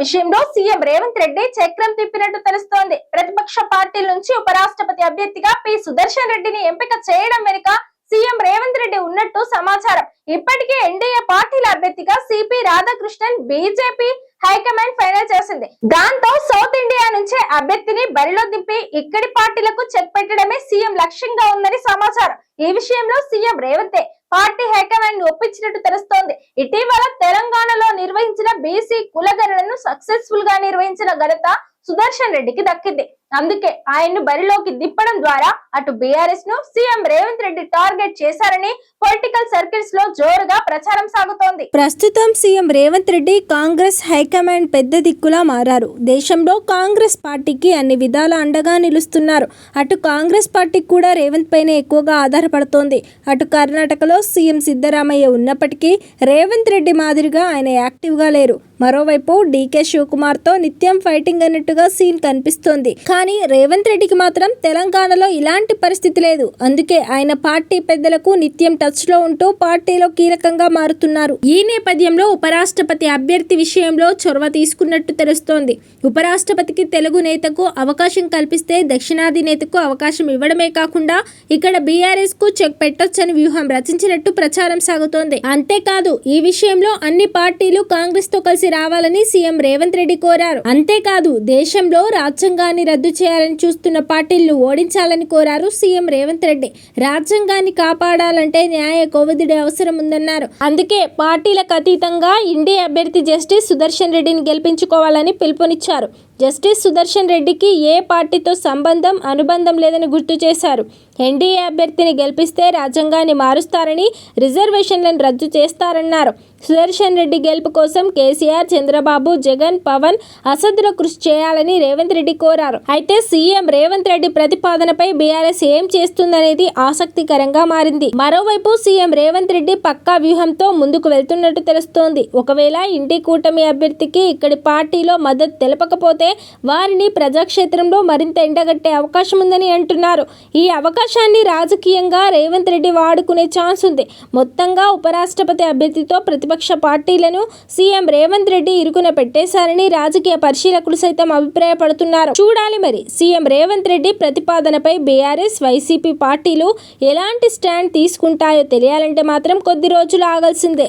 విషయంలో సీఎం రేవంత్ రెడ్డి చక్రం తిప్పినట్టు తెలుస్తోంది. ప్రతిపక్ష పార్టీల నుంచి ఉపరాష్ట్రపతి అభ్యర్థిగా పి. సుదర్శన్ రెడ్డిని ఎంపిక చేయడం వెనుక సీఎం రేవంత్ రెడ్డి ఉన్నట్టు సమాచారం. ఇప్పటికే ఎన్డీఏ పార్టీల అభ్యర్థిగా C P Radhakrishnan BJP high command final చేసింది. దాంతో సౌత్ ఇండియా నుంచే అభ్యర్థిని బరిలో దింపి ఇక్కడి పార్టీలకు చెక్ పెట్టడమే సీఎం లక్ష్యంగా ఉందని సమాచారం. ఈ విషయంలో సీఎం రేవంతే పార్టీ హైకమాండ్ను ఒప్పించినట్టు తెలుస్తోంది. ఇటీవల తెలంగాణలో నిర్వహించిన బీసీ కులగణన సక్సెస్ఫుల్గా నిర్వహించిన ఘనత సుదర్శన్ రెడ్డికి దక్కింది. అందుకే ఆయన్ను బరిలోకి దిప్పడం ద్వారా అటు బీఆర్ఎస్ను సీఎం రేవంత్ రెడ్డి టార్గెట్ చేశారని పొలిటికల్ సర్కిల్స్లో జోరుగా ప్రచారం సాగుతోంది. ప్రస్తుతం CM Revanth Reddy Congress high command పెద్ద దిక్కులా మారారు. దేశంలో కాంగ్రెస్ పార్టీకి అన్ని విధాల అండగా నిలుస్తున్నారు. అటు కాంగ్రెస్ పార్టీకి కూడా రేవంత్ పైనే ఎక్కువగా ఆధారపడుతోంది. అటు కర్ణాటకలో సీఎం సిద్ధరామయ్య ఉన్నప్పటికీ రేవంత్ రెడ్డి మాదిరిగా ఆయన యాక్టివ్గా లేరు. మరోవైపు డీకే శివకుమార్తో నిత్యం ఫైటింగ్ అన్నట్టుగా సీన్ కనిపిస్తోంది. కానీ రేవంత్ రెడ్డికి మాత్రం తెలంగాణలో ఇలాంటి పరిస్థితి లేదు. అందుకే ఆయన పార్టీ పెద్దలకు నిత్యం టచ్లో ఉంటూ పార్టీలో కీలకంగా మారుతున్నారు. ఈ నేపథ్యంలో ఉపరాష్ట్రపతి అభ్యర్థి విషయంలో చొరవ తీసుకున్నట్టు తెలుస్తోంది. ఉపరాష్ట్రపతికి తెలుగు నేతకు అవకాశం కల్పిస్తే దక్షిణాది నేతకు అవకాశం ఇవ్వడమే కాకుండా ఇక్కడ బీఆర్ఎస్కు చెక్ పెట్టొచ్చని వ్యూహం రచించినట్టు ప్రచారం సాగుతోంది. అంతేకాదు ఈ విషయంలో అన్ని పార్టీలు కాంగ్రెస్తో కలిసి రావాలని సీఎం రేవంత్ రెడ్డి కోరారు. అంతేకాదు దేశంలో రాజ్యాంగాన్ని రద్దు రద్దు చేయాలని చూస్తున్న పార్టీలను ఓడించాలని కోరారు సీఎం రేవంత్ రెడ్డి. రాజ్యాంగాన్ని కాపాడాలంటే న్యాయ కోవిదుడి అవసరం ఉందన్నారు. అందుకే పార్టీలకు అతీతంగా ఇండియా అభ్యర్థి జస్టిస్ సుదర్శన్ రెడ్డిని గెలిపించుకోవాలని పిలుపునిచ్చారు. జస్టిస్ సుదర్శన్ రెడ్డికి ఏ పార్టీతో సంబంధం అనుబంధం లేదని గుర్తు చేశారు. ఎన్డీఏ అభ్యర్థిని గెలిపిస్తే రాజ్యాంగాన్ని మారుస్తారని రిజర్వేషన్లను రద్దు చేస్తారన్నారు. సుదర్శన్ రెడ్డి గెలుపు కోసం కేసీఆర్ చంద్రబాబు జగన్ పవన్ అసదులో కృషి చేయాలని రేవంత్ రెడ్డి కోరారు. అయితే సీఎం రేవంత్ రెడ్డి ప్రతిపాదనపై బీఆర్ఎస్ ఏం చేస్తుందనేది ఆసక్తికరంగా మారింది. మరోవైపు సీఎం రేవంత్ రెడ్డి పక్కా వ్యూహంతో ముందుకు వెళ్తున్నట్టు తెలుస్తోంది. ఒకవేళ ఇంటి కూటమి అభ్యర్థికి ఇక్కడి పార్టీలో మద్దతు తెలపకపోతే వారిని ప్రజాక్షేత్రంలో మరింత ఎండగట్టే అవకాశం ఉందని అంటున్నారు. ఈ అవకాశాన్ని రాజకీయంగా రేవంత్ రెడ్డి వాడుకునే ఛాన్స్ ఉంది. మొత్తంగా ఉపరాష్ట్రపతి అభ్యర్థితో ప్రతిపక్ష పార్టీలను సీఎం రేవంత్ రెడ్డి ఇరుకున పెట్టేశారని రాజకీయ పరిశీలకులు సైతం అభిప్రాయపడుతున్నారు. చూడాలి మరి సీఎం రేవంత్ రెడ్డి ప్రతిపాదనపై బీఆర్ఎస్ వైసీపీ పార్టీలు ఎలాంటి స్టాండ్ తీసుకుంటాయో తెలియాలంటే మాత్రం కొద్ది రోజులు ఆగాల్సిందే.